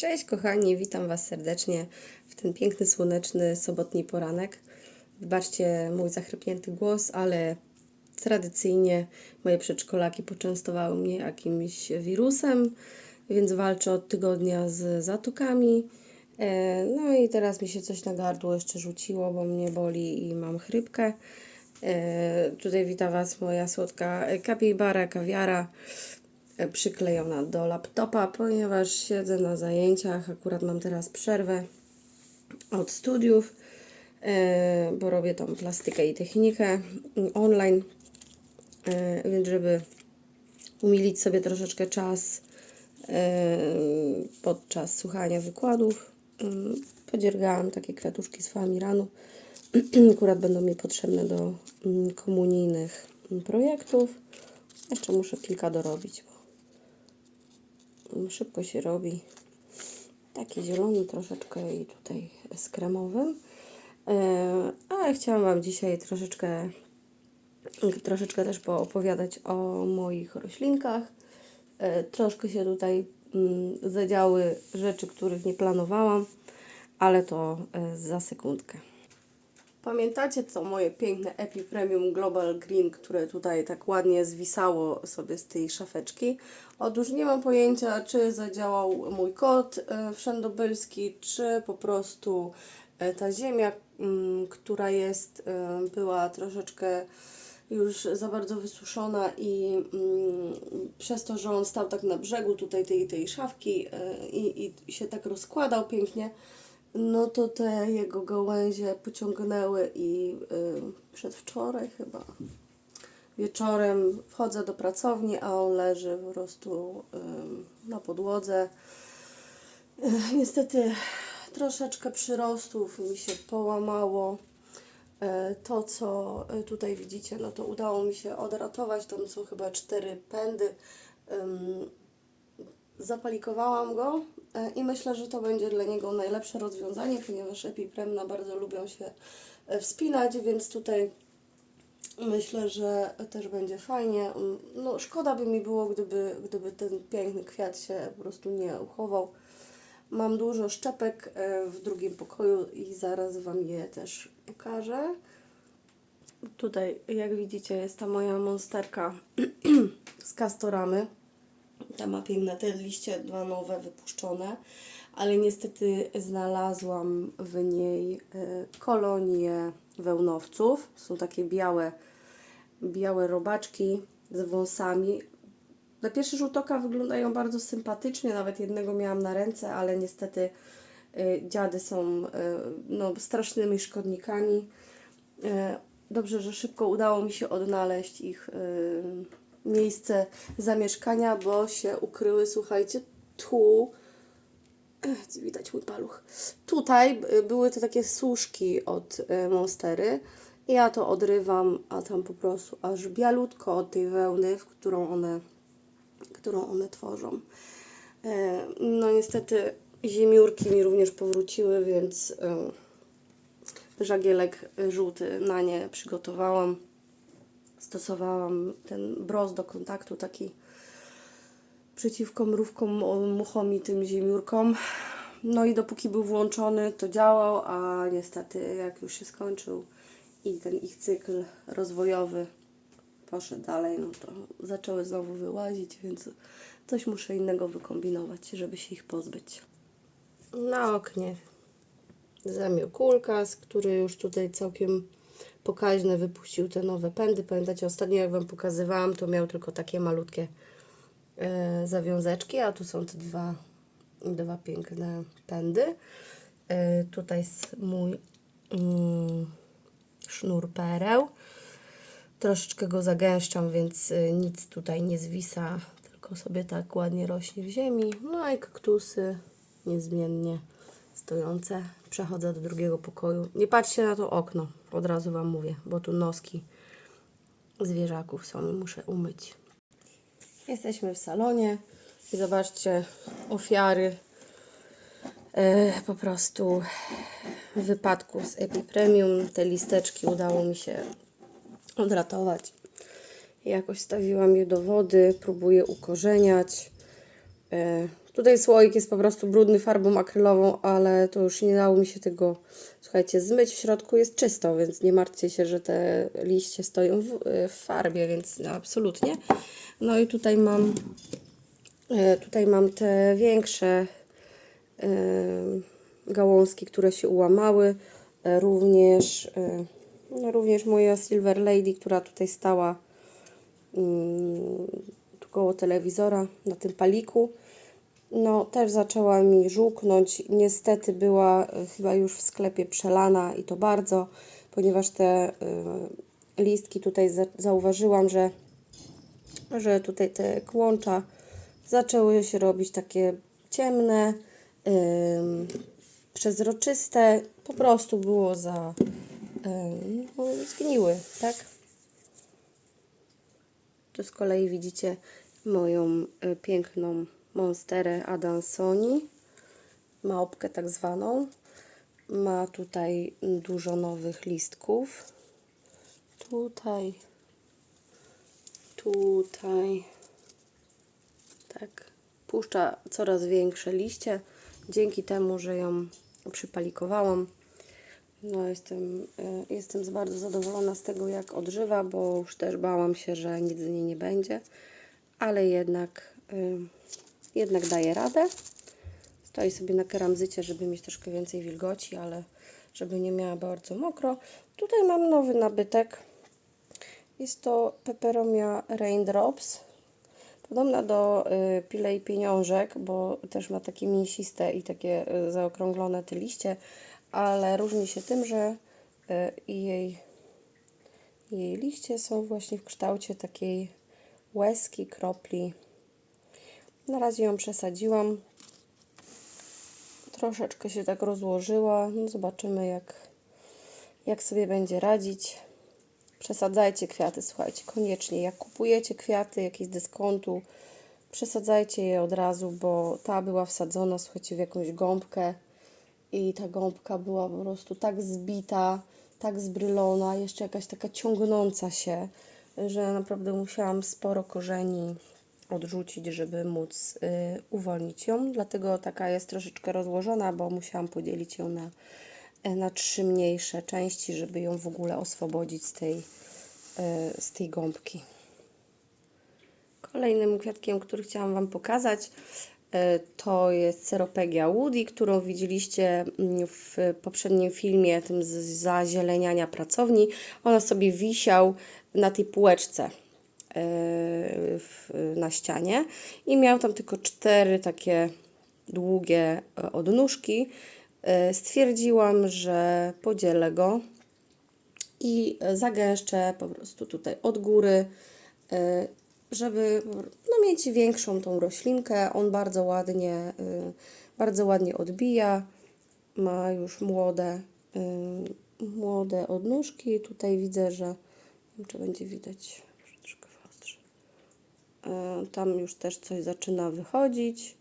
Cześć kochani, witam Was serdecznie w ten piękny, słoneczny, sobotni poranek. Wybaczcie mój zachrypnięty głos, ale tradycyjnie moje przedszkolaki poczęstowały mnie jakimś wirusem, więc walczę od tygodnia z zatokami. E, No i teraz mi się coś na gardło jeszcze rzuciło, bo mnie boli i mam chrypkę. E, Tutaj wita Was moja słodka kapibara, kawiara przyklejona do laptopa, ponieważ siedzę na zajęciach, akurat mam teraz przerwę od studiów, e, bo robię tą plastykę i technikę mm, online, e, więc żeby umilić sobie troszeczkę czas e, podczas słuchania wykładów, mm, podziergałam takie kwiatuszki z famiranu. Akurat będą mi potrzebne do mm, komunijnych projektów. Jeszcze muszę kilka dorobić, szybko się robi. Taki zielony troszeczkę i tutaj z kremowym. Ale chciałam Wam dzisiaj troszeczkę, troszeczkę też poopowiadać o moich roślinkach. E, Troszkę się tutaj mm, zadziały rzeczy, których nie planowałam, ale to e, za sekundkę. Pamiętacie to moje piękne Epi Premium Global Green, które tutaj tak ładnie zwisało sobie z tej szafeczki? Otóż nie mam pojęcia, czy zadziałał mój kod e, wszędobylski, czy po prostu e, ta ziemia, mm, która jest, e, była troszeczkę już za bardzo wysuszona i mm, przez to, że on stał tak na brzegu tutaj tej, tej szafki i, i się tak rozkładał pięknie, no to te jego gałęzie pociągnęły i y, przedwczoraj chyba wieczorem wchodzę do pracowni, a on leży po prostu y, na podłodze. Y, niestety troszeczkę przyrostów mi się połamało. E, To, co e, tutaj widzicie, no to udało mi się odratować. Tam są chyba cztery pędy. Zapalikowałam go e, i myślę, że to będzie dla niego najlepsze rozwiązanie, ponieważ epipremna bardzo lubią się e, wspinać, więc tutaj myślę, że też będzie fajnie. Mm, No szkoda by mi było, gdyby, gdyby ten piękny kwiat się po prostu nie uchował. Mam dużo szczepek e, w drugim pokoju i zaraz Wam je też pokażę. Tutaj, jak widzicie, jest ta moja monsterka z kastoramy. Ta ma piękne te liście, dwa nowe wypuszczone, ale niestety znalazłam w niej e, kolonie wełnowców. Są takie białe, białe robaczki z wąsami. Na pierwszy rzut oka wyglądają bardzo sympatycznie, nawet jednego miałam na ręce, ale niestety e, dziady są e, no, strasznymi szkodnikami. Dobrze, że szybko udało mi się odnaleźć ich miejsce zamieszkania, bo się ukryły, słuchajcie, tu widać mój paluch. Tutaj były te takie służki od y, monstery. Ja to odrywam, a tam po prostu aż bialutko od tej wełny, w którą one, którą one tworzą. E, No niestety ziemiórki mi również powróciły, więc y, żagielek żółty na nie przygotowałam. Stosowałam ten brąz do kontaktu taki przeciwko mrówkom, muchom i tym ziemiórkom. No i dopóki był włączony, to działał, a niestety jak już się skończył i ten ich cykl rozwojowy poszedł dalej, no to zaczęły znowu wyłazić, więc coś muszę innego wykombinować, żeby się ich pozbyć. Na oknie zamiał kulkas, który już tutaj całkiem pokaźne wypuścił te nowe pędy. Pamiętacie, ostatnio jak Wam pokazywałam, to miał tylko takie malutkie e, zawiązeczki, a tu są te dwa, dwa piękne pędy. E, tutaj jest mój mm, sznur pereł. Troszeczkę go zagęszczam, więc e, nic tutaj nie zwisa, tylko sobie tak ładnie rośnie w ziemi. No i kaktusy niezmiennie stojące. Przechodzę do drugiego pokoju. Nie patrzcie na to okno, od razu Wam mówię, bo tu noski zwierzaków są i muszę umyć. Jesteśmy w salonie i zobaczcie ofiary e, po prostu wypadku z Epi Premium. Te listeczki udało mi się odratować. Jakoś stawiłam je do wody, próbuję ukorzeniać. E, Tutaj słoik jest po prostu brudny farbą akrylową, ale to już nie dało mi się tego, słuchajcie, zmyć. W środku jest czysto, więc nie martwcie się, że te liście stoją w, w farbie, więc no, absolutnie. No i tutaj mam, e, tutaj mam te większe e, gałązki, które się ułamały. E, Również, e, no, również moja Silver Lady, która tutaj stała mm, tu koło telewizora na tym paliku. No, też zaczęła mi żółknąć. Niestety była e, chyba już w sklepie przelana i to bardzo, ponieważ te y, listki tutaj za, zauważyłam, że, że tutaj te kłącza zaczęły się robić takie ciemne, przezroczyste. Po prostu było za. No, zgniły, tak? Tu z kolei widzicie moją y, piękną monsterę Adansoni, małpkę tak zwaną. Ma tutaj dużo nowych listków. Tutaj, tutaj, tak, puszcza coraz większe liście, dzięki temu, że ją przypalikowałam. No, jestem, y, jestem bardzo zadowolona z tego, jak odżywa, bo już też bałam się, że nic z niej nie będzie, ale jednak, y, jednak daje radę. Stoi sobie na keramzycie, żeby mieć troszkę więcej wilgoci, ale żeby nie miała bardzo mokro. Tutaj mam nowy nabytek. Jest to Peperomia Raindrops. Podobna do y, Pile i Pieniążek, bo też ma takie mięsiste i takie y, zaokrąglone te liście, ale różni się tym, że y, jej, jej liście są właśnie w kształcie takiej łezki, kropli. Na razie ją przesadziłam. Troszeczkę się tak rozłożyła. No zobaczymy, jak, jak sobie będzie radzić. Przesadzajcie kwiaty, słuchajcie, koniecznie. Jak kupujecie kwiaty jakieś dyskontu, przesadzajcie je od razu, bo ta była wsadzona, słuchajcie, w jakąś gąbkę i ta gąbka była po prostu tak zbita, tak zbrylona, jeszcze jakaś taka ciągnąca się, że naprawdę musiałam sporo korzeni odrzucić, żeby móc y, uwolnić ją. Dlatego taka jest troszeczkę rozłożona, bo musiałam podzielić ją na, e, na trzy mniejsze części, żeby ją w ogóle oswobodzić z tej, y, z tej gąbki. Kolejnym kwiatkiem, który chciałam Wam pokazać, to jest Ceropegia woody, którą widzieliście mm, w poprzednim filmie, tym z zazieleniania pracowni. Ona sobie wisiał na tej półeczce na ścianie i miał tam tylko cztery takie długie e, odnóżki. E, Stwierdziłam, że podzielę go i zagęszczę po prostu tutaj od góry, y, żeby no, mieć większą tą roślinkę. On bardzo ładnie, y, bardzo ładnie odbija. Ma już młode, y, młode odnóżki. Tutaj widzę, że nie wiem, czy będzie widać może troszkę wyostrze. Y, Tam już też coś zaczyna wychodzić.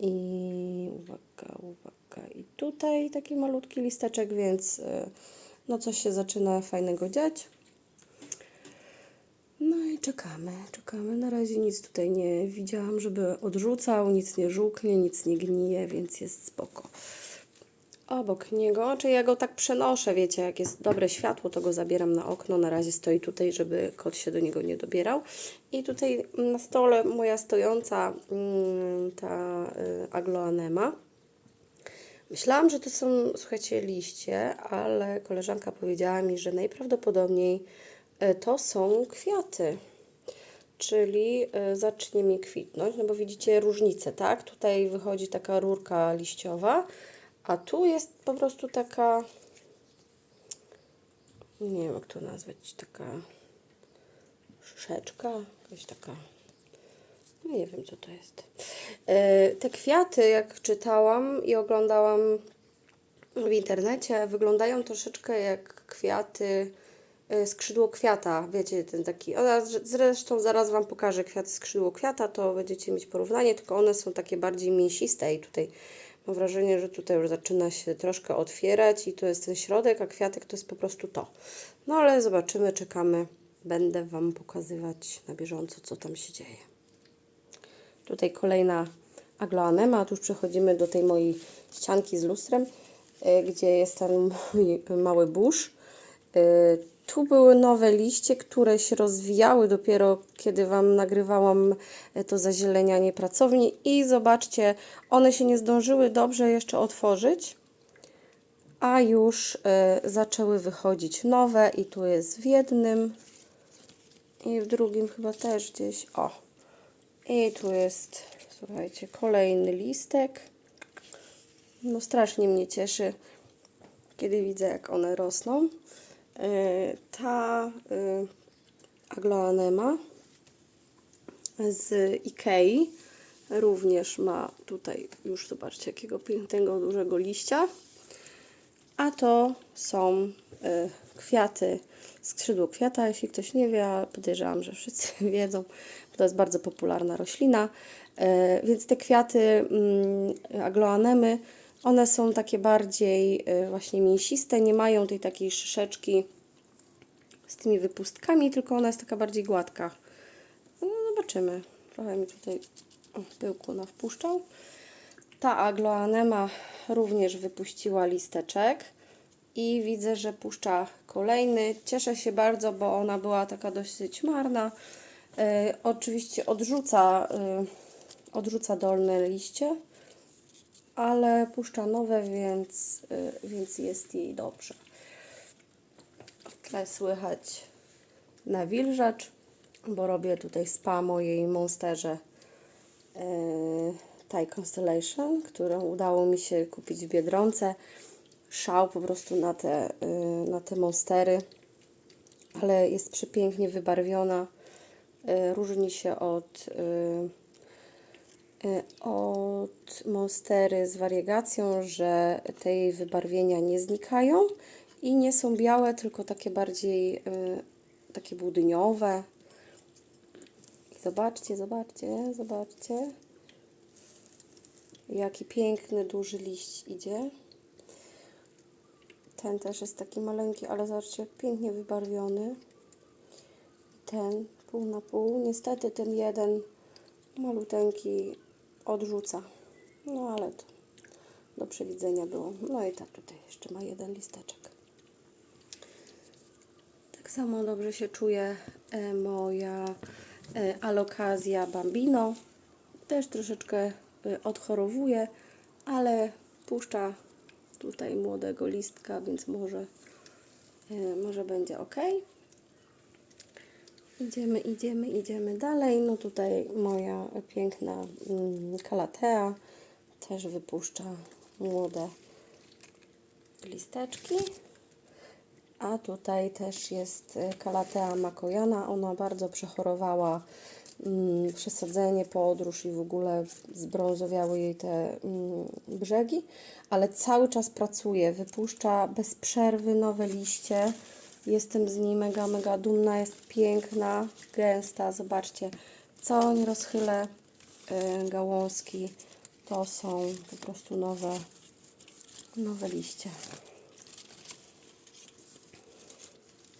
I uwaga, uwaga. I tutaj taki malutki listeczek, więc y, no coś się zaczyna fajnego dziać. No i czekamy, czekamy. Na razie nic tutaj nie widziałam, żeby odrzucał, nic nie żółknie, nic nie gnije, więc jest spoko. Obok niego, czy ja go tak przenoszę, wiecie, jak jest dobre światło, to go zabieram na okno. Na razie stoi tutaj, żeby kot się do niego nie dobierał. I tutaj na stole moja stojąca mm, ta y, agloanema. Myślałam, że to są, słuchajcie, liście, ale koleżanka powiedziała mi, że najprawdopodobniej e, to są kwiaty. Czyli e, zacznie mi kwitnąć, no bo widzicie różnicę, tak? Tutaj wychodzi taka rurka liściowa, a tu jest po prostu taka, nie wiem jak to nazwać, taka szyszeczka, jakaś taka no nie wiem, co to jest. E, Te kwiaty, jak czytałam i oglądałam w internecie, wyglądają troszeczkę jak kwiaty e, skrzydło kwiata. Wiecie, ten taki. Zresztą zaraz Wam pokażę kwiaty skrzydło kwiata, to będziecie mieć porównanie, tylko one są takie bardziej mięsiste i tutaj mam wrażenie, że tutaj już zaczyna się troszkę otwierać i to jest ten środek, a kwiatek to jest po prostu to. No ale zobaczymy, czekamy. Będę Wam pokazywać na bieżąco, co tam się dzieje. Tutaj kolejna agloanema. A tu już przechodzimy do tej mojej ścianki z lustrem, e, gdzie jest ten mały burz. Tu były nowe liście, które się rozwijały dopiero kiedy Wam nagrywałam e, to zazielenianie pracowni i zobaczcie, one się nie zdążyły dobrze jeszcze otworzyć, a już e, zaczęły wychodzić nowe i tu jest w jednym i w drugim chyba też gdzieś, o i tu jest, słuchajcie, kolejny listek. No strasznie mnie cieszy, kiedy widzę jak one rosną. E, Ta e, agloanema z Ikei również ma tutaj już zobaczcie jakiego pięknego dużego liścia. A to są e, kwiaty, skrzydło kwiata, jeśli ktoś nie wie, podejrzewam, że wszyscy wiedzą, bo to jest bardzo popularna roślina. Więc te kwiaty mm, agloanemy, one są takie bardziej e, właśnie mięsiste, nie mają tej takiej szyszeczki z tymi wypustkami, tylko ona jest taka bardziej gładka. No zobaczymy. Trochę mi tutaj o, pyłku nawpuszczał. Ta agloanema również wypuściła listeczek i widzę, że puszcza kolejny. Cieszę się bardzo, bo ona była taka dosyć marna. E, oczywiście odrzuca, e, odrzuca dolne liście, ale puszcza nowe, więc, e, więc jest jej dobrze. W tle słychać nawilżacz, bo robię tutaj spa mojej monsterze e, Thai Constellation, którą udało mi się kupić w Biedronce. Szał po prostu na te, e, na te monstery, ale jest przepięknie wybarwiona. E, Różni się od, e, od monstery z wariegacją, że te jej wybarwienia nie znikają i nie są białe, tylko takie bardziej e, takie budyniowe. Zobaczcie, zobaczcie, zobaczcie. Jaki piękny, duży liść idzie. Ten też jest taki maleńki, ale zobaczcie, jak pięknie wybarwiony. Ten pół na pół. Niestety ten jeden maluteńki odrzuca. No ale to do przewidzenia było. No i tak tutaj jeszcze ma jeden listeczek. Tak samo dobrze się czuje e, moja e, alokazja bambino. Też troszeczkę e, odchorowuje, ale puszcza tutaj młodego listka, więc może, może będzie ok. Idziemy, idziemy, idziemy dalej. No tutaj moja piękna mm, kalatea też wypuszcza młode listeczki. A tutaj też jest e, Kalatea makojana. Ona bardzo przechorowała mm, przesadzenie, podróż i w ogóle zbrązowiały jej te mm, brzegi, ale cały czas pracuje, wypuszcza bez przerwy nowe liście. Jestem z niej mega, mega dumna, jest piękna, gęsta. Zobaczcie, całą rozchylę y, gałązki to są po prostu nowe, nowe liście.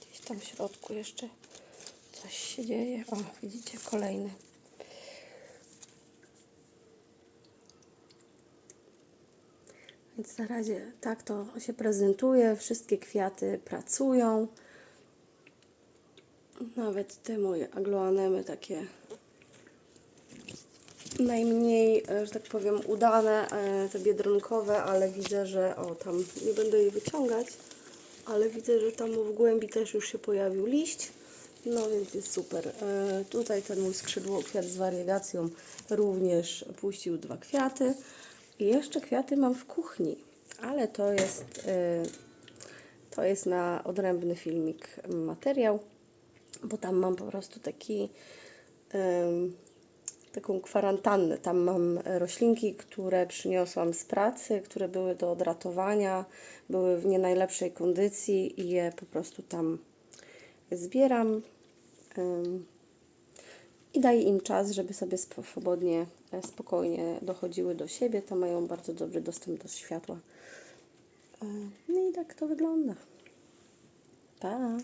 Gdzieś tam w środku jeszcze coś się dzieje. O, widzicie, kolejny. Więc na razie tak to się prezentuje. Wszystkie kwiaty pracują. Nawet te moje agloanemy takie najmniej, e, że tak powiem, udane, e, te biedronkowe, ale widzę, że o tam nie będę jej wyciągać, ale widzę, że tam w głębi też już się pojawił liść. No więc jest super. E, Tutaj ten mój skrzydło kwiat z wariegacją również puścił dwa kwiaty. I jeszcze kwiaty mam w kuchni, ale to jest, e, to jest na odrębny filmik materiał, bo tam mam po prostu taki em, taką kwarantannę. Tam mam roślinki, które przyniosłam z pracy, które były do odratowania, były w nie najlepszej kondycji i je po prostu tam zbieram ym, i daję im czas, żeby sobie swobodnie, spokojnie dochodziły do siebie. To mają bardzo dobry dostęp do światła. E, No i tak to wygląda. Pa!